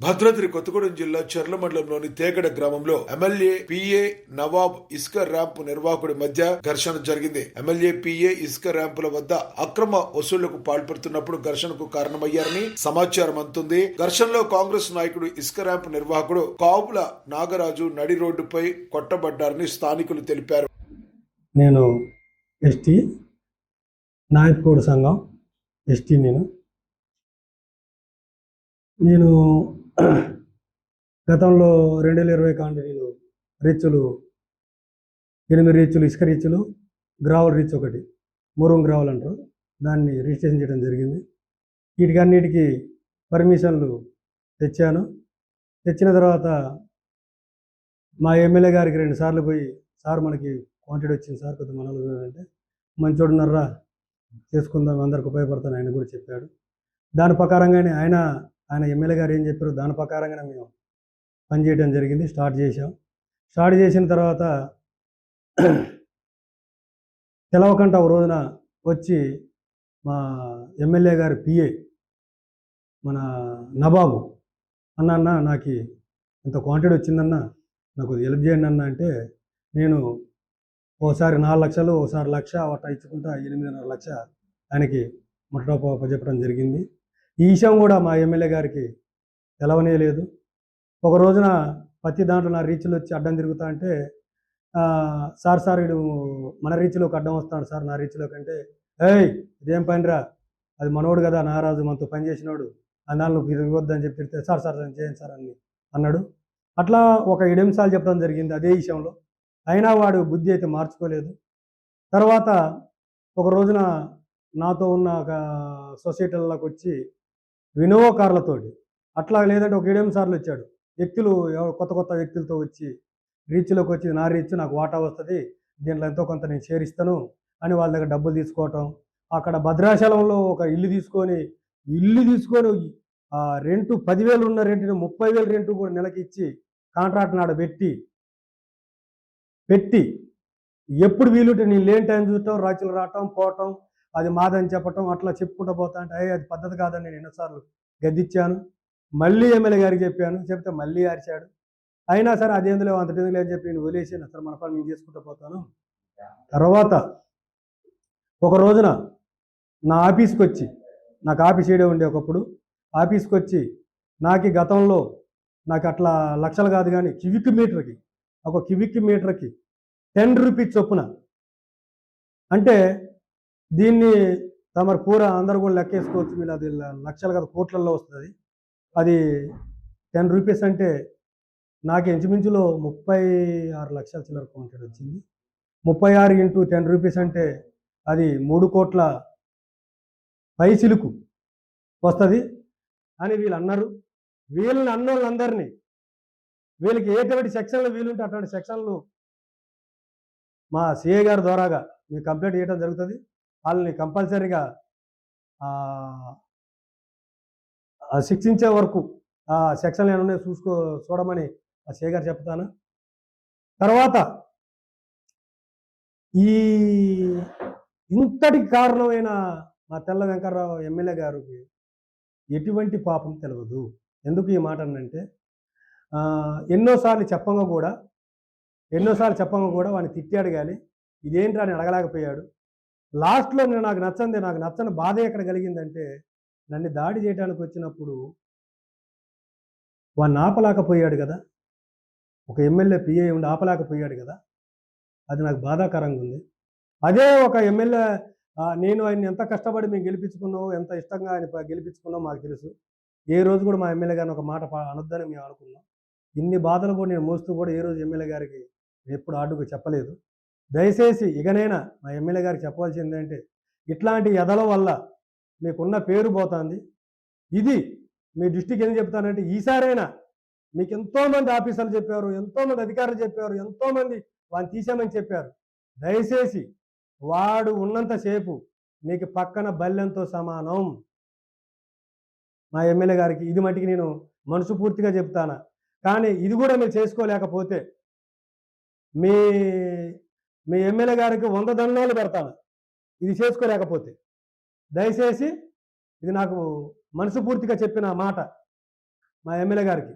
భద్రాద్రి కొత్తగూడెం జిల్లా చెర్ల మండలంలోని తేగడ గ్రామంలో ఎమ్మెల్యే పిఏ నవాబ్ ఇసుక ర్యాంపు నిర్వాహకుడి మధ్య ఘర్షణ జరిగింది. ఎమ్మెల్యే పిఏ ఇసుక ర్యాంపుల వద్ద అక్రమ వసూళ్ళకు పాల్పడుతున్నప్పుడు ఘర్షణకు కారణమయ్యారని సమాచారం అందుతుంది. ఘర్షణలో కాంగ్రెస్ నాయకుడు ఇసుక ర్యాంపు నిర్వాహకుడు కావుల నాగరాజు నడి రోడ్డుపై కొట్టబడ్డారని స్థానికులు తెలిపారు. నేను ఎస్టీ నాయకుడు సంఘం ఎస్టీ నేను. నేను గతంలో రెండు వేల ఇరవై కాండి నేను రీచ్లు ఎనిమిది రీచ్లు ఇసుక రీచ్లు గ్రావల్ రీచ్ ఒకటి మురుం గ్రావల్ అంటారు. దాన్ని రిజిస్ట్రేషన్ చేయడం జరిగింది. వీటికి అన్నిటికీ పర్మిషన్లు తెచ్చాను. తెచ్చిన తర్వాత మా ఎమ్మెల్యే గారికి రెండు సార్లు పోయి సార్ మనకి క్వాంటిటీ వచ్చింది సార్ కొద్దిగా మనలు అంటే మంచోడున్నారా? చేసుకుందాం అందరికి ఉపయోగపడతాను ఆయన కూడా చెప్పాడు. దాని ప్రకారంగానే ఆయన ఆయన ఎమ్మెల్యే గారు ఏం చెప్పారు దాని ప్రకారంగానే మేము పనిచేయడం జరిగింది స్టార్ట్ చేసాం స్టార్ట్ చేసిన తర్వాత తెలవకంట ఒక రోజున వచ్చి మా ఎమ్మెల్యే గారి పిఏ మన నబాబు అన్న అన్న నాకు ఇంత క్వాంటిటీ వచ్చిందన్న నాకు హెల్ప్ చేయండి అన్న అంటే నేను ఓసారి నాలుగు లక్షలు ఓసారి లక్ష అట్లా ఇచ్చుకుంటా ఎనిమిదిన్నర లక్ష ఆయనకి ముట్టడప చెప్పడం జరిగింది. ఈ విషయం కూడా మా ఎమ్మెల్యే గారికి తెలవనే లేదు ఒక రోజున ప్రతి దాంట్లో నా రీచ్లు వచ్చి అడ్డం తిరుగుతా అంటే సార్ సార్ వీడు మన రీచ్లోకి అడ్డం వస్తాడు సార్ నా రీచ్లోకి అంటే ఏయ్ ఇదేం పనిరా? అది మనోడు కదా నారాజు మనతో పని చేసినోడు. అన్నాళ్ళు నువ్వు తిరగొద్దని చెప్పి తిడితే సార్ సార్ చేయండి సార్ అని అన్నాడు. అట్లా ఒక ఏడు నిమిషాలు చెప్పడం జరిగింది అదే విషయంలో అయినా వాడు బుద్ధి అయితే మార్చుకోలేదు. తర్వాత ఒక రోజున నాతో ఉన్న ఒక సొసైటీలకు వచ్చి వినోవో కార్లతోటి. అట్లా లేదంటే ఒక ఏడెనిమిది సార్లు వచ్చాడు. వ్యక్తులు కొత్త కొత్త వ్యక్తులతో వచ్చి రీచ్లోకి వచ్చి నా రీచ్ నాకు వాటా వస్తుంది దీంట్లో ఎంతో కొంత నేను షేర్ ఇస్తాను అని వాళ్ళ దగ్గర డబ్బులు తీసుకోవటం. అక్కడ భద్రాచలంలో ఒక ఇల్లు తీసుకొని ఇల్లు తీసుకొని ఆ రెంటు పదివేలు ఉన్న రెంటుని ముప్పై వేలు రెంటు కూడా నెలకి ఇచ్చి కాంట్రాక్ట్ నాడ పెట్టి పెట్టి ఎప్పుడు వీలుంటే నేను లేని టైం చూడటం రాచులు రావటం పోవటం అది మాదని చెప్పటం అట్లా చెప్పుకుంటూ పోతా అంటే అయ్యే అది పద్ధతి కాదని నేను ఎన్నోసార్లు గద్దిచ్చాను. మళ్ళీ ఎమ్మెల్యే గారికి చెప్పాను చెప్తే మళ్ళీ అరిచాడు. అయినా సరే అదేందులో అంత ఎందుకు అని చెప్పి నేను వదిలేసి సరే మన పని నేను చేసుకుంటూ పోతాను. తర్వాత ఒక రోజున నా ఆఫీస్కి వచ్చి నాకు ఆఫీస్ ఏడే ఉండే ఒకప్పుడు ఆఫీస్కి వచ్చి నాకు గతంలో నాకు అట్లా లక్షలు కాదు కానీ కివిక్ మీటర్కి ఒక కివిక్ మీటర్కి టెన్ రూపీస్ చొప్పున అంటే దీన్ని తమరు పూర అందరు కూడా లెక్కేసుకోవచ్చు మీరు. అది లక్షలు కదా కోట్లలో వస్తుంది. అది టెన్ రూపీస్ అంటే నాకు ఇంచుమించులో ముప్పై ఆరు లక్షల చిల్లర కౌంటెడ్ వచ్చింది. ముప్పై ఆరు ఇంటూ టెన్ రూపీస్ అంటే అది మూడు కోట్ల పైసిలుకు వస్తుంది. అని వీళ్ళు అన్నారు. వీళ్ళని అన్న వాళ్ళందరినీ వీళ్ళకి ఎటువంటి సెక్షన్లు వీలుంటే అటువంటి సెక్షన్లు మా సిఏ గారి ద్వారాగా మీకు కంప్లైంట్ చేయడం జరుగుతుంది. వాళ్ళని కంపల్సరీగా శిక్షించే వరకు ఆ సెక్షన్లు ఏమైనా చూసుకో చూడమని ఆ సిఏ చెప్తాను. తర్వాత ఈ ఇంతటి కారణమైన మా తెల్ల వెంకర్రావు ఎమ్మెల్యే గారికి ఎటువంటి పాపం తెలియదు ఎందుకు ఈ మాట అంటే ఎన్నోసార్లు చెప్పంగా కూడా ఎన్నోసార్లు చెప్పంగా కూడా వాడిని తిట్టాడు కానీ ఇదేంటి అని అడగలేకపోయాడు. లాస్ట్లో నేను నాకు నచ్చంది నాకు నచ్చని బాధ ఎక్కడ కలిగిందంటే నన్ను దాడి చేయడానికి వచ్చినప్పుడు వాడిని ఆపలేకపోయాడు కదా. ఒక ఎమ్మెల్యే పిఏ ఉండి ఆపలేకపోయాడు కదా. అది నాకు బాధాకరంగా ఉంది. అదే ఒక ఎమ్మెల్యే నేను ఆయన ఎంత కష్టపడి మేము గెలిపించుకున్నావు ఎంత ఇష్టంగా ఆయన గెలిపించుకున్నావు మాకు తెలుసు. ఏ రోజు కూడా మా ఎమ్మెల్యే గారిని ఒక మాట అనొద్దని మేము అనుకున్నాం. ఇన్ని బాధలు కూడా నేను మోస్తూ కూడా ఏ రోజు ఎమ్మెల్యే గారికి ఎప్పుడు ఆడుకు చెప్పలేదు. దయచేసి ఇకనైనా మా ఎమ్మెల్యే గారికి చెప్పాల్సింది ఏంటంటే ఇట్లాంటి ఎదల వల్ల మీకున్న పేరు పోతుంది. ఇది మీ దృష్టికి ఏం చెప్తానంటే ఈసారైనా మీకు ఎంతోమంది ఆఫీసర్లు చెప్పారు ఎంతోమంది అధికారులు చెప్పారు ఎంతోమంది వాడిని తీసామని చెప్పారు. దయచేసి వాడు ఉన్నంతసేపు నీకు పక్కన బల్లెంతో సమానం. మా ఎమ్మెల్యే గారికి ఇది మట్టికి నేను మనసు పూర్తిగా చెప్తాను. కానీ ఇది కూడా మీరు చేసుకోలేకపోతే మీ మీ ఎమ్మెల్యే గారికి వంద దండాలు పెడతాను. ఇది చేసుకోలేకపోతే. దయచేసి ఇది నాకు మనసు పూర్తిగా చెప్పిన మాట మా ఎమ్మెల్యే గారికి.